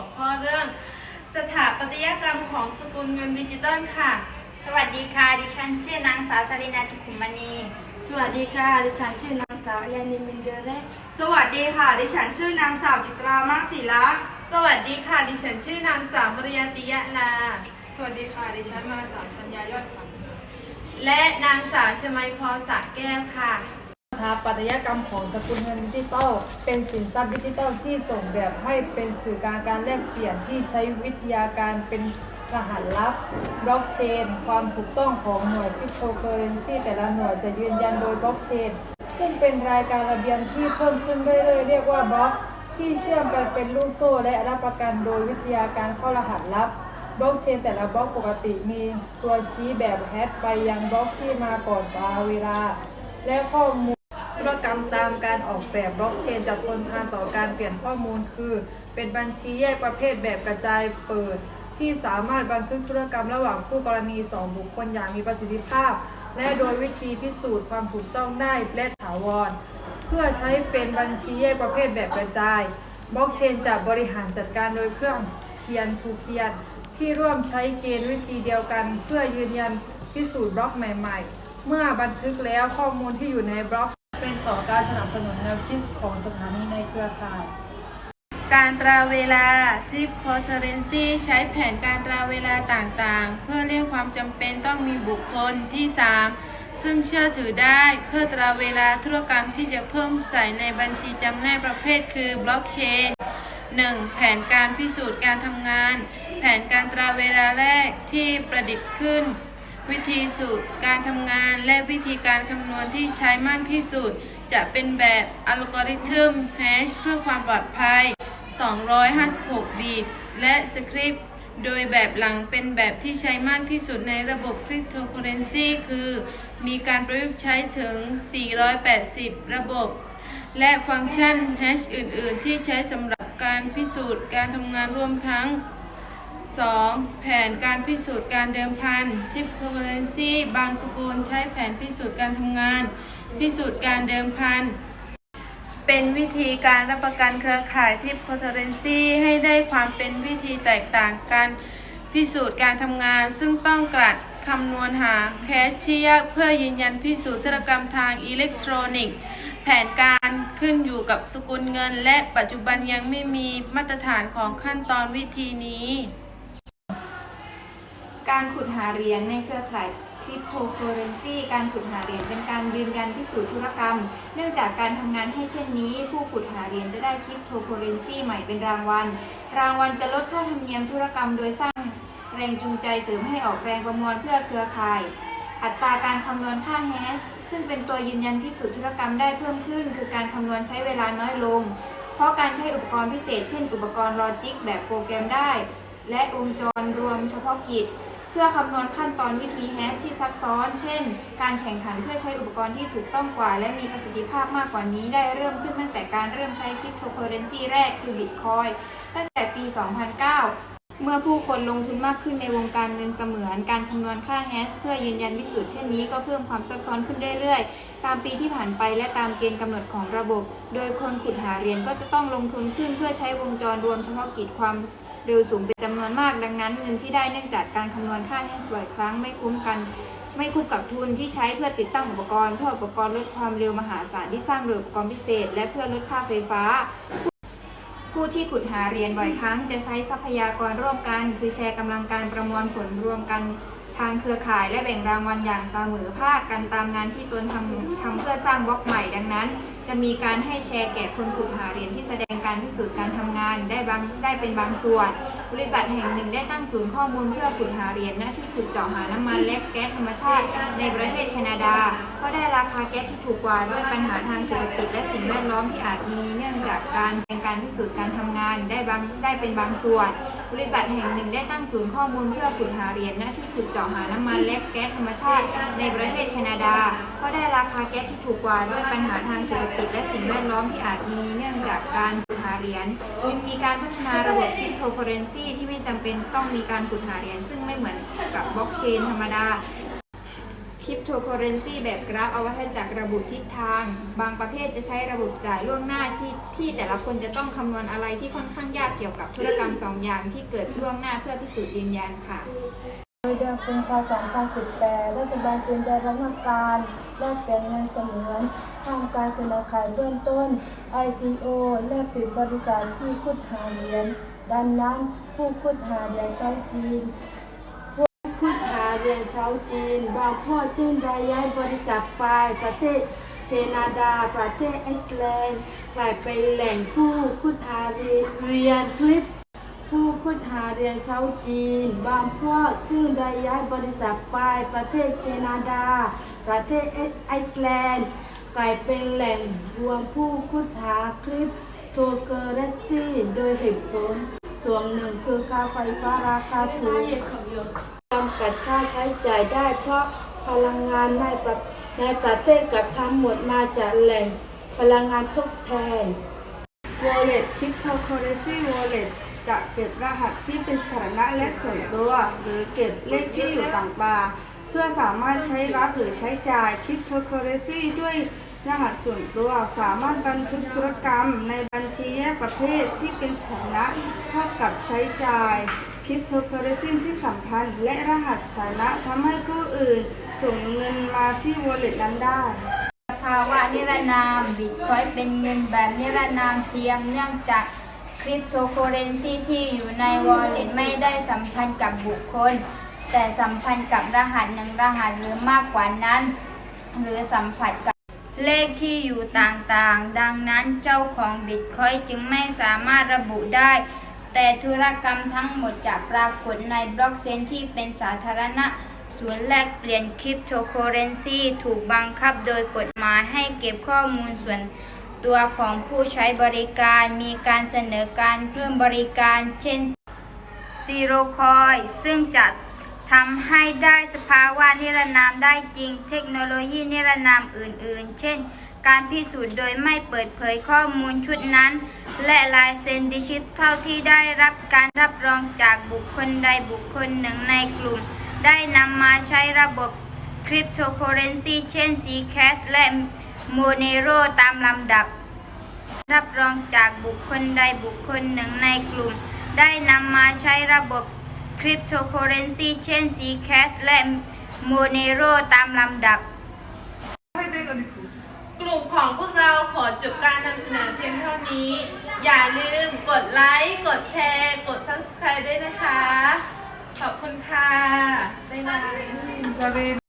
วข้อเรื่อง สถาปัตยกรรมของสกุลเงินดิจิตอลค่ะ สวัสดีค่ะ ดิฉันชื่อนางสาวสรินาจุขุมมณี สวัสดีค่ะ ดิฉันชื่อนางสาวแยานิมินเดเรกสวัสดีค่ะ ดิฉันชื่อนางสาวจิตรามากศิละสวัสดีค่ะ ดิฉันชื่อนางสาวมริยาติยะลาสวัสดีค่ะ ดิฉันนางสาวชัญญายอดขันและนางสาวชมัยพรสักแก้วค่ะส ถาปัตยกรรมของสกุลเงินดิจิตอลเป็นสินทรัพย์ดิจิตอลที่ส่งแบบให้เป็นสื่อการการแลกเปลี่ยนที่ใช้วิทยาการเป็นรหัสลับบล็อกเชน ความถูกต้องของหน่วยคริปโตเคอเรนซีแต่ละหน่วยจะยืนยันโดยบล็อกเชน ซึ่งเป็นรายการระเบียนที่เพิ่มขึ้นเรื่อยๆ เรียกว่าบล็อก ที่เชื่อมกันเป็นลูกโซ่และรับประกันโดยวิทยาการเข้ารหัสลับบล็อกเชนแต่ละบล็อกปกติมีตัวชี้แบบแฮชไปยังบล็อกที่มาก่อนกาเวลา และข้อมูล ธุรกรรมตามการออกแบบบล็อกเชนจะทนทานต่อการเปลี่ยนข้อมูลคือ เป็นบัญชีแยกประเภทแบบกระจายเปิด ที่สามารถบันทึกธุรกรรมระหว่างผู้กรณีสองบุคคลอย่างมีประสิทธิภาพ และโดยวิธีพิสูจน์ความถูกต้องได้และถาวร เพื่อใช้เป็นบัญชีแยกประเภทแบบกระจายบล็อกเชนจะบริหารจัดการโดยเครื่องเทียนทูเทียนที่ร่วมใช้เกณฑ์วิธีเดียวกัน เพื่อยืนยันพิสูจน์บล็อกใหม่ ๆ เมื่อบันทึกแล้วข้อมูลที่อยู่ในบล็อก เป็นต่อการสนับสนุนแนวคิดของสถานีในเครือข่าย การตราเวลาทริปคอร์เรนซีใช้แผนการตราเวลาต่างๆ เพื่อเลี่ยงความจำเป็นต้องมีบุคคลที่ 3 ซึ่งเชื่อถือได้เพื่อตราเวลาธุรกรรมที่จะเพิ่มใส่ในบัญชีจำแนกประเภทคือบล็อกเชน 1. แผนการพิสูจน์การทำงาน แผนการตราเวลาแรกที่ประดิษฐ์ขึ้น วิธีสูตรการทำงานและวิธีการคำนวณที่ใช้มากที่สุด จะเป็นแบบอัลกอริทึมแฮชเพื่อความปลอดภัย 256บีทและสคริปต์โดยแบบหลังเป็นแบบที่ใช้มากที่สุดในระบบคริปโตเคอเรนซีคือ มีการประยุกต์ใช้ถึง 480 ระบบ และฟังก์ชันแฮชอื่น ๆ ที่ใช้สำหรับการพิสูจน์การทำงานรวมทั้ง 2. แผนการพิสูจน์การเดิมพันทิปโคเรนซีบางสกุลใช้แผนพิสูจน์การทำงาน พิสูจน์การเดิมพัน เป็นวิธีการรับประกันเครือข่ายทิปโคเรนซีให้ได้ความเป็นวิธีแตกต่างกัน พิสูจน์การทำงาน ซึ่งต้องกลัดคำนวณหาแคชที่ยากเพื่อยืนยันพิสูจน์ธุรกรรมทางอิเล็กทรอนิกส์ แผนการขึ้นอยู่กับสกุลเงิน และปัจจุบันยังไม่มีมาตรฐานของขั้นตอนวิธีนี้ การขุดหาเหรียญในเครือข่ายคริปโตเคอเรนซีการขุดหาเหรียญเป็นการยืนยันพิสูจน์ธุรกรรม เนื่องจากการทำงานให้เช่นนี้ ผู้ขุดหาเหรียญจะได้คริปโตเคอเรนซีใหม่เป็นรางวัล รางวัลจะลดค่าธรรมเนียมธุรกรรมโดยสร้างแรงจูงใจเสริมให้ออกแรงประมวลเพื่อเครือข่าย อัตราการคำนวณค่าแฮชซึ่งเป็นตัวยืนยันพิสูจน์ธุรกรรมได้เพิ่มขึ้น คือการคำนวณใช้เวลาน้อยลง เพราะการใช้อุปกรณ์พิเศษ เช่น อุปกรณ์ลอจิกแบบโปรแกรมได้ และวงจรรวมเฉพาะกิจ เพื่อคำนวณขั้นตอนวิธีแฮชที่ซับซ้อน เช่น การแข่งขันเพื่อใช้อุปกรณ์ที่ถูกต้องกว่า และมีประสิทธิภาพมากกว่านี้ได้เริ่มขึ้นตั้งแต่การเริ่มใช้คริปโตเคอเรนซีแรกคือบิตคอยตั้งแต่ปี 2009 เมื่อผู้คนลงทุนมากขึ้นในวงการเงินเสมือน การคำนวณค่าแฮชเพื่อยืนยันวิสุทธิ์เช่นนี้ก็เพิ่มความซับซ้อนขึ้นเรื่อยๆ ตามปีที่ผ่านไปและตามเกณฑ์กำหนดของระบบ โดยคนขุดหาเหรียญก็จะต้องลงทุนขึ้นเพื่อใช้วงจรรวมเฉพาะกิจความ เร็วสูงเป็นจำนวนมาก ดังนั้นเงินที่ได้เนื่องจากการคำนวณค่าแฮชบ่อยครั้งไม่คุ้มกันไม่คุ้มกับทุนที่ใช้เพื่อติดตั้งอุปกรณ์เพื่ออุปกรณ์ลดความเร็วมหาศาลที่สร้างโดยอุปกรณ์พิเศษ และเพื่อลดค่าไฟฟ้า ผู้ที่ขุดหาเหรียญบ่อยครั้งจะใช้ทรัพยากรร่วมกัน คือแชร์กำลังการประมวลผลรวมกัน ทางเครือข่ายและแบ่งรางวัลอย่างเสมอภาคกันตามงานที่ตนทำทำเพื่อสร้างบล็อกใหม่ดังนั้น จะมีการให้แชร์แก่คนขุดหาเหรียญที่แสดงการพิสูจน์การทำงานได้บางได้เป็นบางส่วน บริษัทแห่งหนึ่งได้ตั้งศูนย์ข้อมูลเพื่อขุดหาเหรียญหน้าที่ขุดเจาะหาน้ำมันและแก๊สธรรมชาติ ในประเทศแคนาดา ก็ได้ราคาแก๊สที่ถูกกว่าด้วยปัญหาทางเศรษฐกิจและสิ่งแวดล้อมที่อาจมีเนื่องจากการเป็นการพิสูจน์การทำงานได้บางได้เป็นบางส่วน บริษัทแห่งหนึ่งได้ตั้งศูนย์ข้อมูลเพื่อขุดหาเหรียญหน้าที่ขุดเจาะหาน้ำมันและแก๊สธรรมชาติ ในประเทศแคนาดา ก็ได้ราคาแก๊สที่ถูกกว่าด้วยปัญหาทางเศรษฐกิจและสิ่งแวดล้อมที่อาจมีเนื่องจากการขุดหาเหรียญจึงมีการพัฒนาระบบคริปโตเคอเรนซีที่ไม่จำเป็นต้องมีการขุดหาเหรียญซึ่งไม่เหมือนกับบล็อกเชนธรรมดา คริปโตเคอเรนซีแบบกราฟเอาวัฏจักระบุทิศทาง บางประเภทจะใช้ระบบจ่ายล่วงหน้าที่ที่แต่ละคนจะต้องคำนวณอะไรที่ค่อนข้างยากเกี่ยวกับธุรกรรมสองอย่างที่เกิดล่วงหน้าเพื่อพิสูจน์ยืนยันค่ะ โดยเดือนกุมภาพันธ์2018รัฐบาลจึงได้รับหน้าการแลกเปลี่ยนเงินเสมือนทำการเสนอขายเบื้องต้น ICO และปิดบริษัทที่คุดหาเหรียญดังนั้นผู้คุดหาเหรียญชาวจีน เรียญชาวจีน บางพวกจึงได้ย้ายบริษัทไปประเทศแคนาดา ประเทศไอซ์แลนด์กลายเป็นแหล่งผู้คุดหาเรียญคลิป ผู้ค้นหาเรียนชาวจีน บางพวกจึงได้ย้ายบริษัทไปประเทศแคนาดา ประเทศไอซ์แลนด์กลายเป็นแหล่งรวมผู้ค้นหาคลิปโทเกอร์เรซี่โดยเหตุผลส่วนหนึ่งคือค่าไฟฟ้าราคาถูก จำกัดค่าใช้จ่ายได้ เพราะพลังงานในประในประเทศกับทั้งหมดมาจากแหล่งพลังงานทดแทน Wallet Cryptocurrency Wallet จะเก็บรหัสที่เป็นสถานะและส่วนตัว หรือเก็บเลขที่อยู่ต่างๆ เพื่อสามารถใช้รับหรือใช้จ่าย Cryptocurrency ด้วยรหัสส่วนตัวสามารถบันทึกธุรกรรมในบัญชีแยกประเภทที่เป็นสถานะเท่ากับใช้จ่าย Cryptocurrency ที่สัมพันธ์ และรหัสสถานะทำให้ผู้อื่น ส่งเงินมาที่ Wallet นั้นได้ภาวะนิรนามบิตคอยเป็นเงินแบบนิรนามเทียมเนื่องจากคริปโตเคอเรนซีที่อยู่ในวอลเล็ตไม่ได้สัมพันธ์กับบุคคล แต่สัมพันธ์กับรหัสหนึ่งรหัสหรือมากกว่านั้น หรือสัมผัสกับเลขที่อยู่ต่างๆ ดังนั้นเจ้าของบิตคอยจึงไม่สามารถระบุได้ แต่ธุรกรรมทั้งหมดจะปรากฏในบล็อกเชนที่เป็นสาธารณะศูนย์แลกเปลี่ยนคริปโตเคอเรนซีถูกบังคับโดยกฎหมายให้เก็บข้อมูลส่วนตัวของผู้ใช้บริการมีการเสนอการเพิ่มบริการเช่นซีโรคอยซึ่งจะทำให้ได้สภาวะนิรนามได้จริง เทคโนโลยีนิรนามอื่น ๆ เช่น การพิสูจน์โดยไม่เปิดเผยข้อมูลชุดนั้น และลายเซ็นดิจิทัลที่ได้รับการรับรองจากบุคคลใดบุคคลหนึ่งในกลุ่ม ได้นำมาใช้ระบบคริปโตเคอเรนซีเช่น Zcash และ Monero ตามลำดับ รับรองจากบุคคลใดบุคคลหนึ่งในกลุ่ม ได้นำมาใช้ระบบคริปโตเคอเรนซีเช่น Zcash และ Monero ตามลำดับ กลุ่มของพวกเราขอจบการนำเสนอเพียงเท่านี้ อย่าลืมกดไลค์ กดแชร์ กด subscribe ด้วยนะคะ ขอบคุณค่ะ บ๊ายบาย